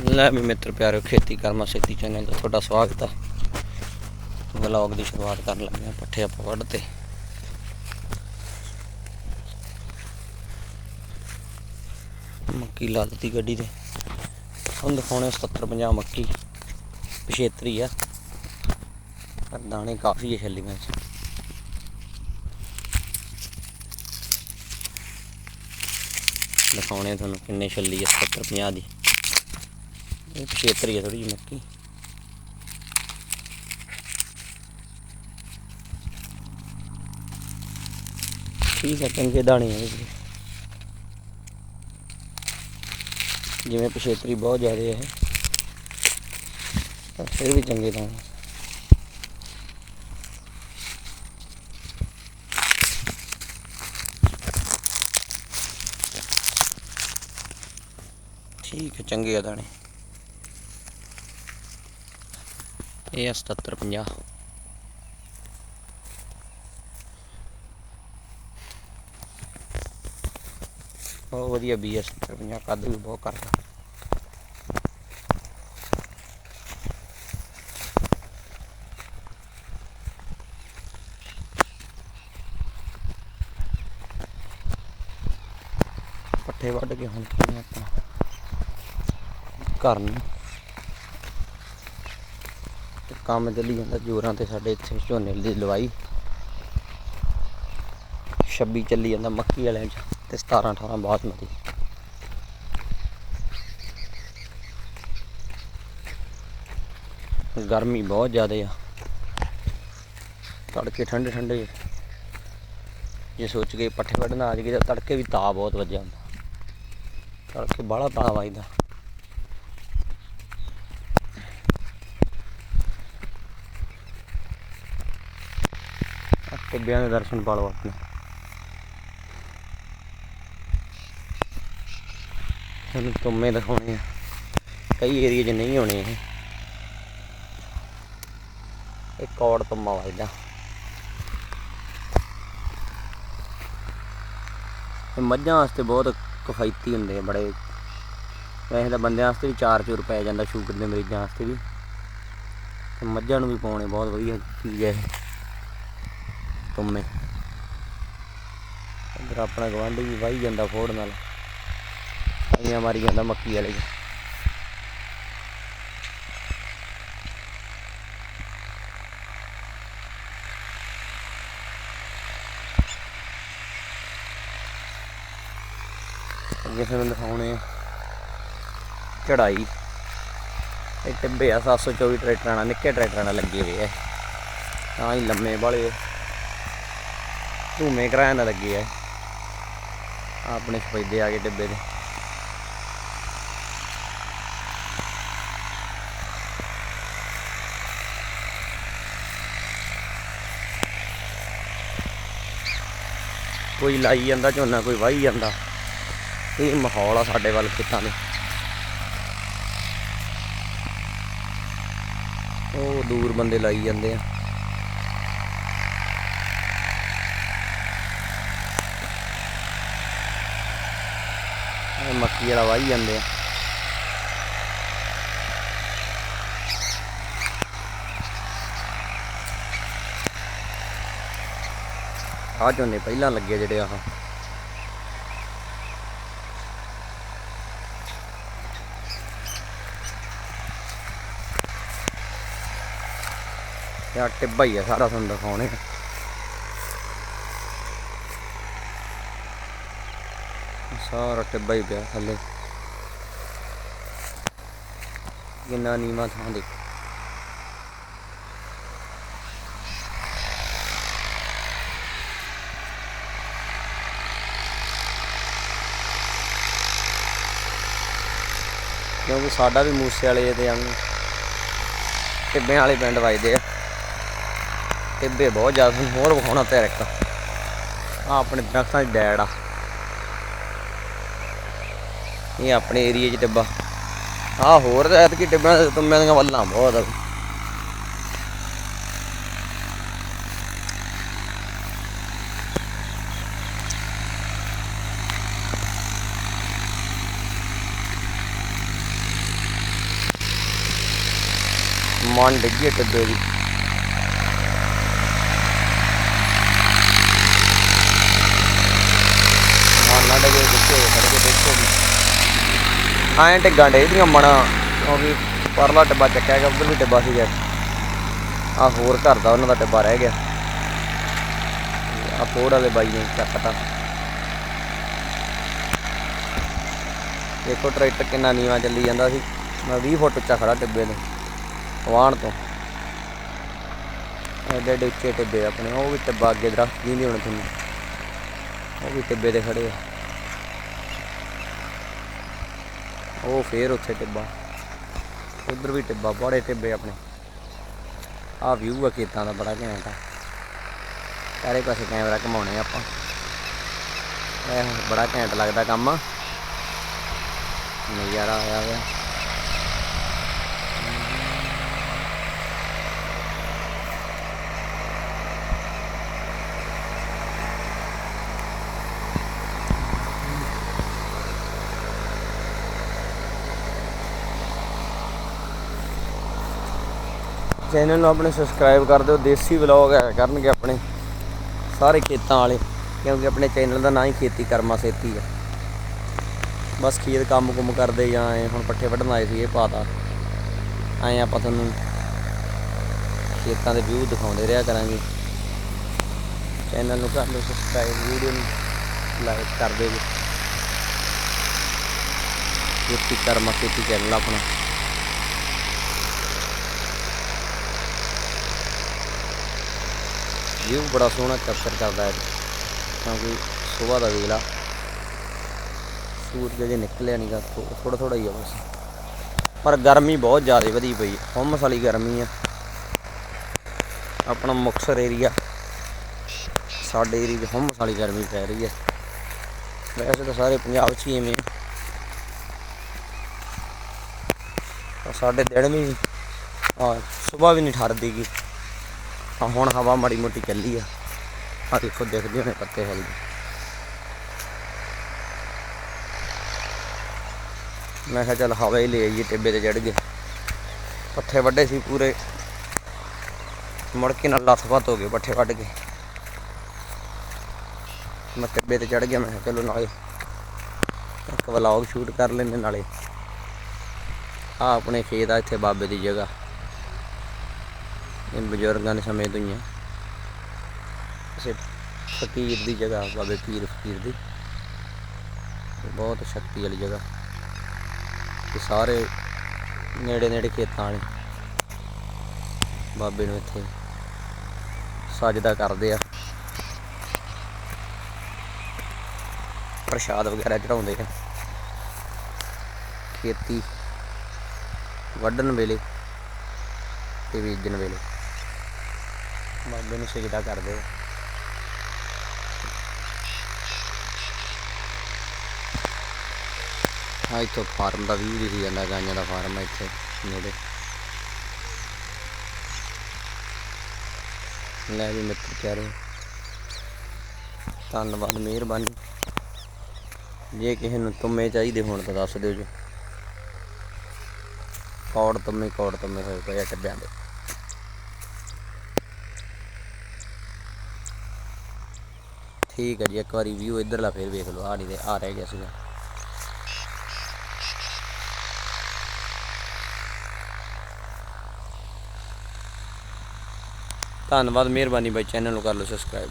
ਲੈ ਵੀ ਮਿੱਤਰ ਪਿਆਰਿਓ, ਖੇਤੀ ਕਰਮਾ ਸੇਤੀ ਚੈਨਲ ਤੇ ਤੁਹਾਡਾ ਸਵਾਗਤ ਆ। ਵਲੌਗ ਦੀ ਸ਼ੁਰੂਆਤ ਕਰਨ ਲੱਗੇ ਆ, ਪੱਠੇ ਆਪਾਂ ਵੱਢ ਤੇ। ਮੱਕੀ ਲਾ ਦਿੱਤੀ ਗੱਡੀ ਤੇ। ਹੁਣ ਦਿਖਾਉਣੇ 70 50 ਮੱਕੀ। ਪਿਛੇਤਰੀ ਆ। ਪਰ ਦਾਣੇ ਕਾਫੀ ਹੈ ਛੱਲੀਆਂ ਚ। ਦਿਖਾਉਣੇ ਤੁਹਾਨੂੰ ਕਿੰਨੇ ਛੱਲੀ ਆ 70 50 ਦੀ। ਇਹ ਪਿਛੇਤਰੀ ਆ ਥੋੜੀ ਜਿਹੀ ਮੱਕੀ। ਠੀਕ ਹੈ ਚੰਗੇ ਦਾਣੇ ਆ ਇਹਦੇ। ਜਿਵੇਂ ਪਿਛੇਤਰੀ ਬਹੁਤ ਜ਼ਿਆਦਾ ਹੈ ਪਰ ਫਿਰ ਵੀ ਚੰਗੇ ਦਾਣੇ ਠੀਕ ਹੈ ਚੰਗੇ ਆ ਦਾਣੇ। ਇਹ ਆ 77 50 ਬਹੁਤ ਵਧੀਆ ਬੀ ਐਸ 50 ਕੱਦ ਵੀ ਬਹੁਤ ਕਰਦਾ ਪੱਠੇ ਵੱਢ ਕੇ ਹੁਣ ਕਿਵੇਂ ਆਪਣਾ ਘਰ ਨੂੰ ਤੇ ਕੰਮ ਚੱਲੀ ਜਾਂਦਾ, ਜੋਰਾਂ ਤੇ ਸਾਡੇ ਇੱਥੇ ਝੋਨੇ ਦੀ ਲਵਾਈ। 26 ਚੱਲੀ ਜਾਂਦਾ ਮੱਕੀ ਵਾਲਿਆਂ ਚ ਤੇ 17 18 ਬਾਸਮਤੀ ਗਰਮੀ ਬਹੁਤ ਜ਼ਿਆਦਾ ਆ। ਤੜਕੇ ਠੰਡੇ ਠੰਡੇ। ਜੇ ਸੋਚ ਕੇ ਪੱਠੇ ਵੱਢਣ ਆ ਜਾਈਏ ਤਾਂ ਤੜਕੇ ਵੀ ਤਾ ਬਹੁਤ ਵੱਜਿਆ ਹੁੰਦਾ। ਤੜਕੇ ਬਾਹਲਾ ਤਾ ਵੱਜਦਾ ਟਿੱਬਿਆਂ ਦੇ ਦਰਸ਼ਨ ਪਾ ਲਓ ਆਪਣੇ। ਤੁਹਾਨੂੰ ਤੁੰਮੇ ਦਿਖਾਉਣੇ ਆ। ਕਈ ਏਰੀਆ 'ਚ ਨਹੀਂ ਹੋਣੇ ਇਹ। ਇਹ ਕੌੜ ਤੁੰਮਾ ਵੱਜਦਾ ਇਹ ਮੱਝਾਂ ਵਾਸਤੇ ਬਹੁਤ ਕਿਫਾਇਤੀ ਹੁੰਦੇ ਆ ਬੜੇ। ਵੈਸੇ ਤਾਂ ਬੰਦਿਆਂ ਵਾਸਤੇ ਵੀ 4 ਪੈ ਜਾਂਦਾ, ਸ਼ੂਗਰ ਦੇ ਮਰੀਜ਼ਾਂ ਵਾਸਤੇ ਵੀ। ਤੇ ਮੱਝਾਂ ਨੂੰ ਵੀ ਪਾਉਣੇ ਬਹੁਤ ਵਧੀਆ ਚੀਜ਼ ਹੈ ਇਹ। ਤੁੰਮੇ ਇੱਧਰ ਆਪਣਾ ਗਵਾਂਢੀ ਵੀ ਵਾਹੀ ਜਾਂਦਾ ਫੋੜ ਨਾਲ। ਆਈਆਂ ਮਾਰੀ ਜਾਂਦਾ ਮੱਕੀ ਵਾਲੇ। 'ਚ। ਅੱਗੇ ਤੁਹਾਨੂੰ ਦਿਖਾਉਣੇ ਚੜਾਈ ਇਹ ਟਿੱਬੇ ਆ 724 ਟਰੈਕਟਰਾਂ ਨਾਲ, ਨਿੱਕੇ ਟਰੈਕਟਰਾਂ ਨਾਲ ਲੱਗੇ ਹੋਏ ਆ। ਤਾਂ ਹੀ ਲੰਮੇ ਵਾਲੇ ਧੂਮੇ ਕਰਾਇਆ ਨਾਲ ਲੱਗੇ ਆ ਆਪਣੇ ਸਫੈਦੇ ਆ ਗਏ ਡੱਬੇ ਦੇ। ਕੋਈ ਲਾਈ ਜਾਂਦਾ ਝੋਨਾ ਕੋਈ ਵਾਹੀ ਜਾਂਦਾ। ਇਹ ਮਾਹੌਲ ਆ ਸਾਡੇ ਵੱਲ ਖੇਤਾਂ ਦੇ। ਉਹ ਦੂਰ ਬੰਦੇ ਲਾਈ ਜਾਂਦੇ ਆ। ਇਹ ਮੱਕੀ ਵਾਲਾ ਵਾਹੀ ਜਾਂਦੇ ਆ। ਆ ਝੋਨੇ ਪਹਿਲਾਂ ਲੱਗੇ ਜਿਹੜੇ ਆਹ। ਇਹ ਆਹ ਟਿੱਬਾ ਹੀ ਆ, ਸਾਰਾ ਤੁਹਾਨੂੰ ਦਿਖਾਉਣੇ ਸਾਰਾ ਟਿੱਬਾ ਹੀ ਪਿਆ ਥੱਲੇ। ਕਿੰਨਾ ਨੀਵਾਂ ਥਾਂ ਦੇਖ। ਕਿਉਂਕਿ ਸਾਡਾ ਵੀ ਮੂਸੇ ਵਾਲੇ ਦੇ ਵਾਂਗੂ ਟਿੱਬਿਆਂ ਵਾਲੇ ਪਿੰਡ ਵੱਜਦੇ ਆ। ਟਿੱਬੇ ਬਹੁਤ ਜ਼ਿਆਦਾ ਤੁਹਾਨੂੰ ਹੋਰ ਵਿਖਾਉਣਾ ਤੇ ਇੱਕ ਆ ਆਪਣੇ ਦਰਖਤਾਂ ਦੀ ਡੈੜ ਆ। ਇਹ ਆਪਣੇ ਏਰੀਆ 'ਚ ਟਿੱਬਾ। ਆ ਹੋਰ ਤਾਂ ਐਤਕੀ ਟਿੱਬਾਂ ਤੁੰਮਿਆਂ ਦੀਆਂ ਵੱਲਾਂ ਬਹੁਤ ਮਾਨ ਡਿੱਗੀ ਟਿੱਬੇ ਦੀ। ਐਂ ਟਿੱਗਾਂ ਡੇ ਦੀਆਂ ਮਣਾ, ਉਹ ਵੀ ਪਰਲਾ ਟਿੱਬਾ ਚੱਕਿਆ ਗਿਆ ਉਧਰ ਵੀ ਟਿੱਬਾ ਸੀਗਾ। ਆ ਹੋਰ ਘਰ ਦਾ ਉਹਨਾਂ ਦਾ ਟਿੱਬਾ ਰਹਿ ਗਿਆ। ਆ ਫੋੜ ਵਾਲੇ ਬਾਈ ਨੇ ਚੱਕਤਾ। ਦੇਖੋ ਟਰੈਕਟਰ ਕਿੰਨਾ ਨੀਵਾ ਚੱਲੀ ਜਾਂਦਾ ਸੀ। ਮੈਂ 20 ਫੁੱਟ ਉੱਚਾ ਖੜਾ ਟਿੱਬੇ ਦੇ ਵਾਹਣ ਤੋਂ। ਐਡੇ ਐਡੇ ਉੱਚੇ ਟਿੱਬੇ ਆਪਣੇ, ਉਹ ਵੀ ਟਿੱਬਾ ਅੱਗੇ ਦਰਖਤ ਜੀ ਨਹੀਂ ਹੁਣ ਤੁਹਾਨੂੰ ਉਹ ਵੀ ਟਿੱਬੇ ਤੇ ਖੜੇ ਆ। ਉਹ ਫੇਰ ਉੱਥੇ ਟਿੱਬਾ। ਉਧਰ ਵੀ ਟਿੱਬਾ, ਬੜੇ ਟਿੱਬੇ ਆਪਣੇ। ਆ ਵਿਊ ਆ ਖੇਤਾਂ ਦਾ, ਬੜਾ ਘੈਂਟ ਆ। ਚਾਰੇ ਪਾਸੇ ਕੈਮਰਾ ਘਮਾਉਣੇ ਆਪਾਂ। ਇਹ ਬੜਾ ਘੈਂਟ ਲੱਗਦਾ ਕੰਮ। ਨਜ਼ਾਰਾ ਆਇਆ ਹੋਇਆ ਚੈਨਲ ਨੂੰ ਆਪਣੇ ਸਬਸਕ੍ਰਾਈਬ ਕਰ ਦਿਓ। ਦੇਸੀ ਵਲੌਗ ਆਇਆ ਕਰਨਗੇ ਆਪਣੇ ਸਾਰੇ ਖੇਤਾਂ ਵਾਲੇ, ਕਿਉਂਕਿ ਆਪਣੇ ਚੈਨਲ ਦਾ ਨਾਂ ਹੀ ਖੇਤੀ ਕਰਮਾ ਸੇਤੀ ਆ ਬਸ ਖੇਤ ਕੰਮ ਕੁਮ ਕਰਦੇ ਜਾਂ ਐਂ, ਹੁਣ ਪੱਠੇ ਵੱਢਣ ਆਏ ਸੀ ਇਹ ਪਾਤਾ। ਐਂ ਆਪਾਂ ਤੁਹਾਨੂੰ ਖੇਤਾਂ ਦੇ ਵਿਊ ਦਿਖਾਉਂਦੇ ਰਿਹਾ ਕਰਾਂਗੇ। ਚੈਨਲ ਨੂੰ ਕਰ ਲਓ ਸਬਸਕ੍ਰਾਈਬ, ਵੀਡੀਓ ਨੂੰ ਲਾਈਕ ਕਰ ਦਿਓ ਜੀ। ਖੇਤੀ ਕਰਮਾ ਸੇਤੀ ਚੈਨਲ ਆਪਣਾ। ਵਿਊ ਬੜਾ ਸੋਹਣਾ ਕੈਪਚਰ ਕਰਦਾ ਹੈ। ਕਿਉਂਕਿ ਸਵੇਰ ਦਾ ਵੇਲਾ ਸੂਰਜ ਜੇ ਨਿਕਲਿਆ ਨਹੀਂਗਾ ਥੋੜਾ ਥੋੜਾ ਹੀ ਆ ਬਸ। ਪਰ ਗਰਮੀ ਬਹੁਤ ਜ਼ਿਆਦਾ ਵਧੀ ਪਈ ਹੈ। ਵਾਲੀ ਗਰਮੀ ਆ। ਆਪਣਾ ਮੁਕਸਰ ਏਰੀਆ ਸਾਡੇ ਏਰੀਆ 'ਚ ਹੁੰਮਸ ਵਾਲੀ ਗਰਮੀ ਪੈ ਰਹੀ ਹੈ। ਵੈਸੇ ਤਾਂ ਸਾਰੇ ਪੰਜਾਬ 'ਚ ਹੀ ਐਵੇਂ ਸਾਡੇ ਦਿਨ ਵੀ ਆ ਸਵੇਰ ਵੀ ਨਹੀਂ ਠਰਦੀ ਗੀ। ਆ ਹੁਣ ਹਵਾ ਮਾੜੀ ਮੋਟੀ ਚੱਲੀ ਆ। ਆ ਦੇਖੋ, ਦੇਖਦੇ ਹੋਣੇ ਪੱਤੇ ਹਿਲਦੇ ਮੈਂ ਕਿਹਾ ਚੱਲ ਹਵਾ ਹੀ ਲੈ ਆਈਏ, ਟਿੱਬੇ ਤੇ ਚੜ ਗਏ। ਪੱਠੇ ਵੱਡੇ ਸੀ ਪੂਰੇ। ਮੁੜ ਕੇ ਨਾਲ ਲੱਥ-ਪੱਥ ਹੋ ਗਏ, ਪੱਠੇ ਵੱਢ ਕੇ। ਮੈਂ ਟਿੱਬੇ ਤੇ ਚੜ ਗਿਆ, ਮੈਂ ਕਿਹਾ ਚਲੋ ਨਾਲੇ ਇੱਕ ਵਲੌਗ ਸ਼ੂਟ ਕਰ ਲੈਂਦੇ ਨਾਲੇ। ਆ ਆਪਣੇ ਖੇਤ ਆ ਇੱਥੇ ਬਾਬੇ ਦੀ ਜਗ੍ਹਾ। ਇਹ ਬਜ਼ੁਰਗਾਂ ਦੇ ਸਮੇਂ ਤੋਂ ਹੀ ਆ ਕਿਸੇ ਫਕੀਰ ਦੀ ਜਗ੍ਹਾ, ਬਾਬੇ ਪੀਰ ਫਕੀਰ ਦੀ। ਬਹੁਤ ਸ਼ਕਤੀ ਵਾਲੀ ਜਗ੍ਹਾ। ਤੇ ਸਾਰੇ ਨੇੜੇ ਨੇੜੇ ਖੇਤਾਂ ਵਾਲੇ। ਬਾਬੇ ਨੂੰ ਇੱਥੇ ਸਾਜਦਾ ਕਰਦੇ ਆ। ਪ੍ਰਸ਼ਾਦ ਵਗੈਰਾ ਚੜਾਉਂਦੇ ਆ। ਖੇਤੀ ਵੱਢਣ ਵੇਲੇ ਤੇ ਬੀਜਣ ਵੇਲੇ। ਬਾਬੇ ਨੂੰ ਸਜਦਾ ਕਰਦੇ ਆ। ਹਾਂ ਇੱਥੋਂ ਫਾਰਮ ਦਾ ਵੀ ਦਿਖੀ ਜਾਂਦਾ ਗਾਈਆਂ ਦਾ ਫਾਰਮ ਹੈ ਇੱਥੇ, ਨੇੜੇ। ਲੈ ਵੀ ਮਿੱਤਰ ਪਿਆਰੇ, ਧੰਨਵਾਦ, ਮਿਹਰਬਾਨੀ। ਜੇ ਕਿਸੇ ਨੂੰ ਤੁਮੇ ਚਾਹੀਦੇ ਹੋਣ ਤਾਂ ਦੱਸ ਦਿਓ ਜੀ। ਕੌੜ ਤੁਮੇ ਕੌੜ ਤੁਮੇ ਹੋਏ ਪਏ ਟੱਬਿਆਂ ਦੇ। ਠੀਕ ਹੈ ਜੀ, ਇੱਕ ਵਾਰੀ ਵਿਊ ਇਧਰਲਾ ਫੇਰ ਵੇਖ ਲਓ ਆ ਨਹੀਂ ਤੇ ਆ ਰਹਿ ਗਿਆ ਸੀਗਾ। ਧੰਨਵਾਦ, ਮਿਹਰਬਾਨੀ ਬਾਈ ਚੈਨਲ ਨੂੰ ਕਰ ਲਓ ਸਬਸਕ੍ਰਾਈਬ